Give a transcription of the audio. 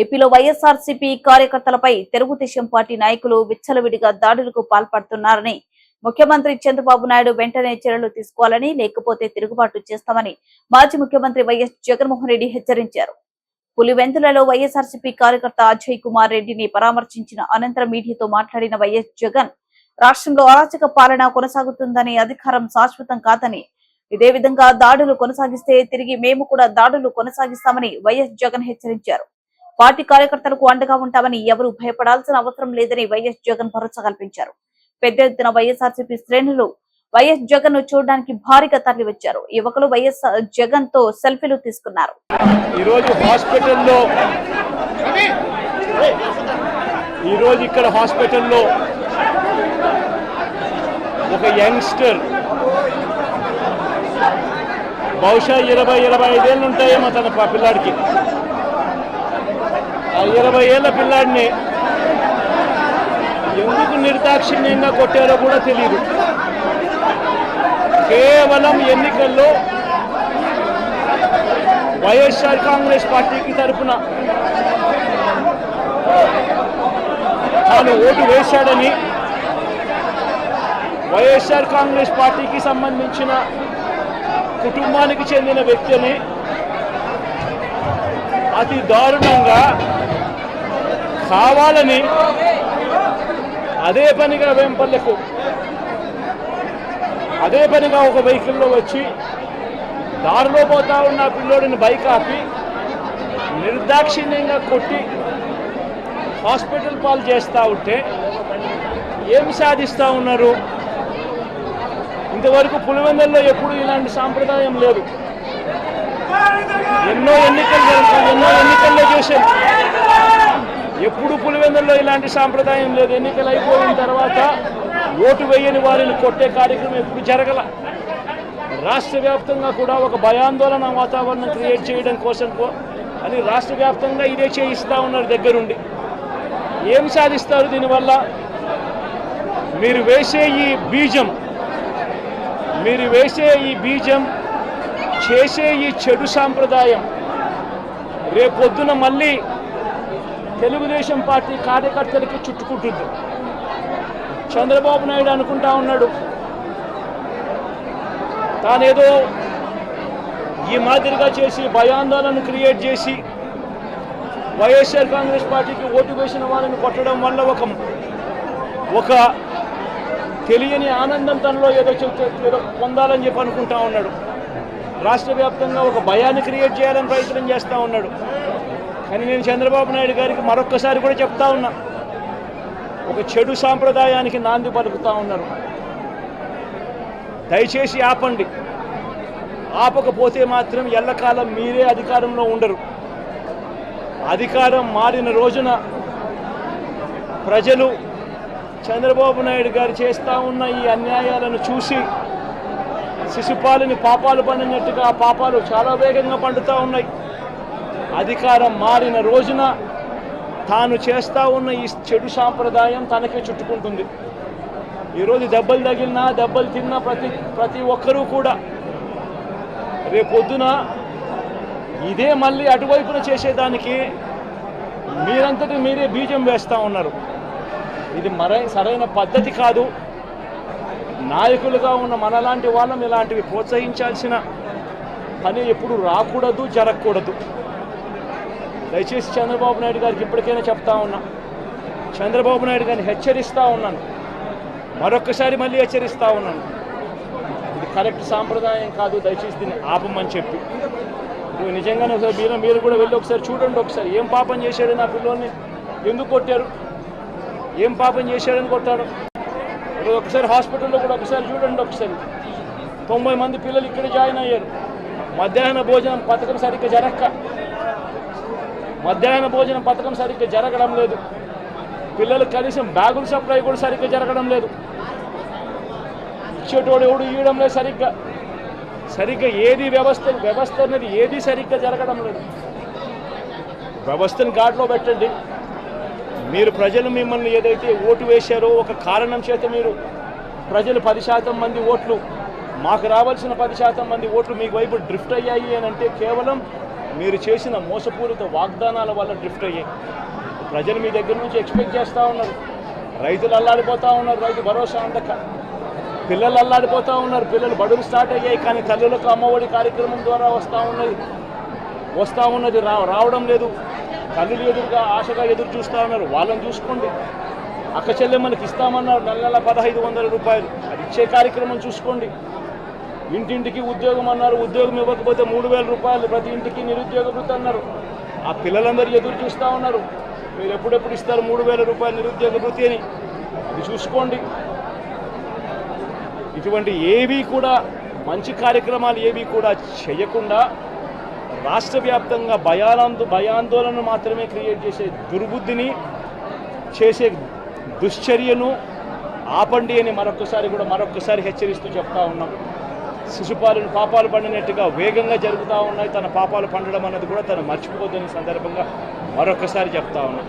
ఏపీలో వైఎస్ఆర్సీపీ కార్యకర్తలపై తెలుగుదేశం పార్టీ నాయకులు విచ్చలవిడిగా దాడులకు పాల్పడుతున్నారని ముఖ్యమంత్రి చంద్రబాబు నాయుడు వెంటనే చర్యలు తీసుకోవాలని లేకపోతే తిరుగుబాటు చేస్తామని మాజీ ముఖ్యమంత్రి వైఎస్ జగన్మోహన్ రెడ్డి హెచ్చరించారు. పులివెందులలో వైఎస్ఆర్సీపీ కార్యకర్త అజయ్ కుమార్ రెడ్డిని పరామర్శించిన అనంతరం మీడియాతో మాట్లాడిన వైఎస్ జగన్ రాష్ట్రంలో అరాచక పాలన కొనసాగుతుందని అధికారం శాశ్వతం కాదని ఇదే విధంగా దాడులు కొనసాగిస్తే తిరిగి మేము కూడా దాడులు కొనసాగిస్తామని వైఎస్ జగన్ హెచ్చరించారు. పార్టీ కార్యకర్తలకు అండగా ఉంటామని ఎవరు భయపడాల్సిన అవసరం లేదని వైఎస్ జగన్ భరోసా కల్పించారు. పెద్ద ఎత్తున వైఎస్ఆర్సీపీ శ్రేణులు వైఎస్ జగన్ను చూడడానికి భారీగా తరలి వచ్చారు యువకులు వైఎస్ జగన్తో సెల్ఫీలు తీసుకున్నారు. ఈరోజు హాస్పిటల్లో ఈరోజు ఇక్కడ హాస్పిటల్లో ఒక యంగ్స్టర్ బహుశా ఇరవై ఇరవై ఐదేళ్ళు ఉంటాయేమో తన పిల్లాడికి. ఇరవై ఏళ్ళ పిల్లాడిని ఎందుకు నిర్దాక్షిణ్యంగా కొట్టారో కూడా తెలియదు కేవలం ఎన్నికల్లో వైఎస్ఆర్ కాంగ్రెస్ పార్టీకి తరఫున తాను ఓటు వేశాడని వైఎస్ఆర్ కాంగ్రెస్ పార్టీకి సంబంధించిన కుటుంబానికి చెందిన వ్యక్తిని అతి దారుణంగా కావాలని అదే పనిగా వేంపల్లెకు అదే పనిగా ఒక వెహికల్లో వచ్చి దారిలో పోతా ఉన్న పిల్లోడిని బైక్ ఆపి నిర్దాక్షిణ్యంగా కొట్టి హాస్పిటల్ పాలు చేస్తూ ఉంటే ఏం సాధిస్తూ ఉన్నారు? ఇంతవరకు పులివెందుల్లో ఎప్పుడు ఇలాంటి సాంప్రదాయం లేదు. ఎన్నో ఎన్నికలు జరుగుతాయి ఎన్నో ఎన్నికల్లో చేశారు. ఎప్పుడు పులివెందుల్లో ఇలాంటి సాంప్రదాయం లేదు. ఎన్నికలు అయిపోయిన తర్వాత ఓటు వేయని వారిని కొట్టే కార్యక్రమం ఎప్పుడు జరగల. రాష్ట్ర వ్యాప్తంగా కూడా ఒక భయాందోళన వాతావరణం క్రియేట్ చేయడం కోసం అని రాష్ట్ర వ్యాప్తంగా ఇదే చేయిస్తూ ఉన్నారు దగ్గరుండి. ఏం సాధిస్తారు దీనివల్ల? మీరు వేసే ఈ బీజం మీరు వేసే ఈ బీజం చేసే ఈ చెడు సాంప్రదాయం రేపొద్దున మళ్ళీ తెలుగుదేశం పార్టీ కార్యకర్తలకి చుట్టుకుంటుంది. చంద్రబాబు నాయుడు అనుకుంటా ఉన్నాడు. తానేదో ఈ మాదిరిగా చేసి భయాందోళన క్రియేట్ చేసి వైఎస్ఆర్ కాంగ్రెస్ పార్టీకి ఓటు వేసిన వాళ్ళని కొట్టడం వల్ల ఒక ఒక తెలియని ఆనందం తనలో ఏదో ఏదో పొందాలని చెప్పి అనుకుంటా ఉన్నాడు. రాష్ట్ర వ్యాప్తంగా ఒక భయాన్ని క్రియేట్ చేయాలని ప్రయత్నం చేస్తూ ఉన్నాడు. కానీ నేను చంద్రబాబు నాయుడు గారికి మరొక్కసారి కూడా చెప్తా ఉన్నా. ఒక చెడు సాంప్రదాయానికి నాంది పలుకుతా ఉన్నారు. దయచేసి ఆపండి. ఆపకపోతే మాత్రం ఎల్లకాలం మీరే అధికారంలో ఉండరు. అధికారం మారిన రోజున ప్రజలు చంద్రబాబు నాయుడు గారు చేస్తూ ఉన్న ఈ అన్యాయాలను చూసి శిశుపాలని పాపాలు పండినట్టుగా ఆ పాపాలు చాలా వేగంగా పండుతూ ఉన్నాయి. అధికారం మారిన రోజున తాను చేస్తూ ఉన్న ఈ చెడు సాంప్రదాయం తనకే చుట్టుకుంటుంది. ఈరోజు దెబ్బలు తగిలినా దెబ్బలు తిన్నా ప్రతి ప్రతి ఒక్కరూ కూడా రేపొద్దున ఇదే మళ్ళీ అటువైపున చేసేదానికి మీరంతటి మీరే బీజం వేస్తూ ఉన్నారు. ఇది మరై సరైన పద్ధతి కాదు. నాయకులుగా ఉన్న మనలాంటి వాళ్ళం ఇలాంటివి ప్రోత్సహించాల్సిన పని ఎప్పుడు రాకూడదు జరగకూడదు. దయచేసి చంద్రబాబు నాయుడు గారికి ఇప్పటికైనా చెప్తా ఉన్నా. చంద్రబాబు నాయుడు గారిని హెచ్చరిస్తూ ఉన్నాను. మరొక్కసారి మళ్ళీ హెచ్చరిస్తూ ఉన్నాను. ఇది కరెక్ట్ సాంప్రదాయం కాదు దయచేసి దీన్ని ఆపమని చెప్పి. ఇప్పుడు నిజంగానే ఒకసారి మీరు మీరు కూడా వెళ్ళి ఒకసారి చూడండి ఒకసారి. ఏం పాపం చేశాడు నా పిల్లోని ఎందుకు కొట్టారు? ఏం పాపం చేశాడని కొట్టాడు? ఒకసారి హాస్పిటల్లో కూడా ఒకసారి చూడండి ఒకసారి. తొంభై మంది పిల్లలు ఇక్కడ జాయిన్ అయ్యారు. మధ్యాహ్న భోజనం పథకం సరిగ్గా జరక్క. మధ్యాహ్న భోజన పథకం సరిగ్గా జరగడం లేదు. పిల్లలకు కనీసం బ్యాగుల సప్లై కూడా సరిగ్గా జరగడం లేదు. ఇచ్చేటోడు ఎవడు ఇవ్వడం లేదు సరిగ్గా. సరిగ్గా ఏది వ్యవస్థ వ్యవస్థ అనేది ఏది సరిగ్గా జరగడం లేదు. వ్యవస్థను గాడిలో పెట్టండి. మీరు ప్రజలు మిమ్మల్ని ఏదైతే ఓటు వేశారో ఒక కారణం చేత మీరు ప్రజలు పది శాతం మంది ఓట్లు మాకు రావాల్సిన పది శాతం మంది ఓట్లు మీకు వైపు డ్రిఫ్ట్ అయ్యాయి అని అంటే కేవలం మీరు చేసిన మోసపూరిత వాగ్దానాల వల్ల డ్రిఫ్ట్ అయ్యాయి ప్రజలు మీ దగ్గర నుంచి ఎక్స్పెక్ట్ చేస్తూ ఉన్నారు. రైతులు అల్లాడిపోతూ ఉన్నారు రైతు భరోసా అందక. పిల్లలు అల్లాడిపోతూ ఉన్నారు పిల్లలు బడులు స్టార్ట్ అయ్యాయి కానీ తల్లులకు అమ్మఒడి కార్యక్రమం ద్వారా వస్తూ ఉన్నది. వస్తూ ఉన్నది రా రావడం లేదు. తల్లులు ఎదురుగా ఆశగా ఎదురు చూస్తూ ఉన్నారు. వాళ్ళని చూసుకోండి. అక్క చెల్లెమ్మలకి ఇస్తామన్నారు నెల నెల పదహైదు వందల రూపాయలు. అది ఇచ్చే కార్యక్రమం చూసుకోండి. ఇంటింటికి ఉద్యోగం అన్నారు ఉద్యోగం ఇవ్వకపోతే మూడు వేల రూపాయలు ప్రతి ఇంటికి నిరుద్యోగ వృత్తి అన్నారు. ఆ పిల్లలందరూ ఎదురు చూస్తూ ఉన్నారు. మీరు ఎప్పుడెప్పుడు ఇస్తారు మూడు వేల రూపాయలు నిరుద్యోగ వృత్తి అని? అది చూసుకోండి. ఇటువంటి ఏవి కూడా మంచి కార్యక్రమాలు ఏవి కూడా చేయకుండా రాష్ట్ర వ్యాప్తంగా భయానంద భయాందోళన మాత్రమే క్రియేట్ చేసే దుర్బుద్ధిని చేసే దుశ్చర్యను ఆపండి అని మరొకసారి కూడా మరొకసారి హెచ్చరిస్తూ చెప్తా ఉన్నాం. శిశుపాలను పాపాలు పండినట్టుగా వేగంగా జరుగుతూ ఉన్నాయి. తన పాపాలు పండడం అన్నది కూడా తను మర్చిపోతున్న సందర్భంగా మరొకసారి చెప్తా ఉన్నాం.